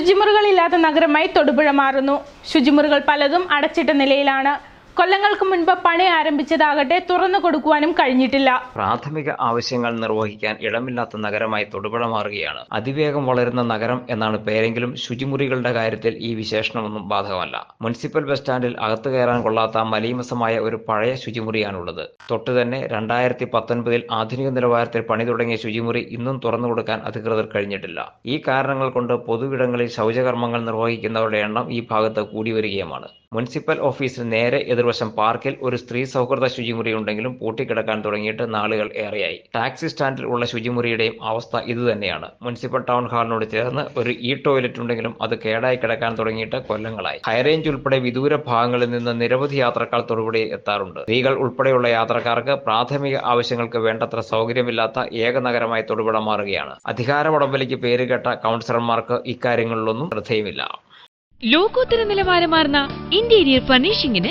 ശുചിമുറികളില്ലാത്ത നഗരമായി തൊടുപുഴ മാറുന്നു. ശുചിമുറികൾ പലതും അടച്ചിട്ട നിലയിലാണ്. കൊല്ലങ്ങൾക്ക് മുൻപ് പണി ആരംഭിച്ചതാകട്ടെ തുറന്നു കൊടുക്കുവാനും കഴിഞ്ഞിട്ടില്ല. പ്രാഥമിക ആവശ്യങ്ങൾ നിർവഹിക്കാൻ ഇടമില്ലാത്ത നഗരമായി തൊടുപുഴ മാറുകയാണ്. അതിവേഗം വളരുന്ന നഗരം എന്നാണ് പേരെങ്കിലും ശുചിമുറികളുടെ കാര്യത്തിൽ ഈ വിശേഷണമൊന്നും ബാധകമല്ല. മുനിസിപ്പൽ ബസ് സ്റ്റാൻഡിൽ അകത്തു കയറാൻ കൊള്ളാത്ത മലീമസമായ ഒരു പഴയ ശുചിമുറിയാണുള്ളത്. തൊട്ടു തന്നെ രണ്ടായിരത്തി പത്തൊൻപതിൽ ആധുനിക നിലവാരത്തിൽ പണി തുടങ്ങിയ ശുചിമുറി ഇന്നും തുറന്നു കൊടുക്കാൻ അധികൃതർ കഴിഞ്ഞിട്ടില്ല. ഈ കാരണങ്ങൾ കൊണ്ട് പൊതുവിടങ്ങളിൽ ശൗചകർമ്മങ്ങൾ നിർവഹിക്കുന്നവരുടെ എണ്ണം ഈ ഭാഗത്ത് കൂടി വരികയുമാണ്. മുനിസിപ്പൽ ഓഫീസിന് നേരെ എതിർവശം പാർക്കിൽ ഒരു സ്ത്രീ സൗഹൃദ ശുചിമുറി ഉണ്ടെങ്കിലും പൂട്ടിക്കിടക്കാൻ തുടങ്ങിയിട്ട് നാളുകൾ ഏറെയായി. ടാക്സി സ്റ്റാൻഡിൽ ഉള്ള ശുചിമുറിയുടെയും അവസ്ഥ ഇതുതന്നെയാണ് മുനിസിപ്പൽ ടൗൺ ഹാളിനോട് ചേർന്ന് ഒരു ഇ ടോയ്ലറ്റ് ഉണ്ടെങ്കിലും അത് കേടായി കിടക്കാൻ തുടങ്ങിയിട്ട് കൊല്ലങ്ങളായി. ഹൈറേഞ്ച് ഉൾപ്പെടെ വിദൂര ഭാഗങ്ങളിൽ നിന്ന് നിരവധി യാത്രക്കാർ തൊടുപുഴയിൽ എത്താറുണ്ട്. സ്ത്രീകൾ ഉൾപ്പെടെയുള്ള യാത്രക്കാർക്ക് പ്രാഥമിക ആവശ്യങ്ങൾക്ക് വേണ്ടത്ര സൗകര്യമില്ലാത്ത ഏക നഗരമായി തൊടുപുഴ മാറുകയാണ്. അധികാരവടംബലിക്ക് പേരുകേട്ട കൗൺസിലർമാർക്ക് ഇക്കാര്യങ്ങളിലൊന്നും ശ്രദ്ധയുമില്ല. ലോകോത്തര നിലവാരമാർന്ന interior ഫർണിഷിംഗിന്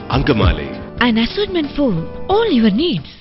Ankamali. An assortment for all your needs.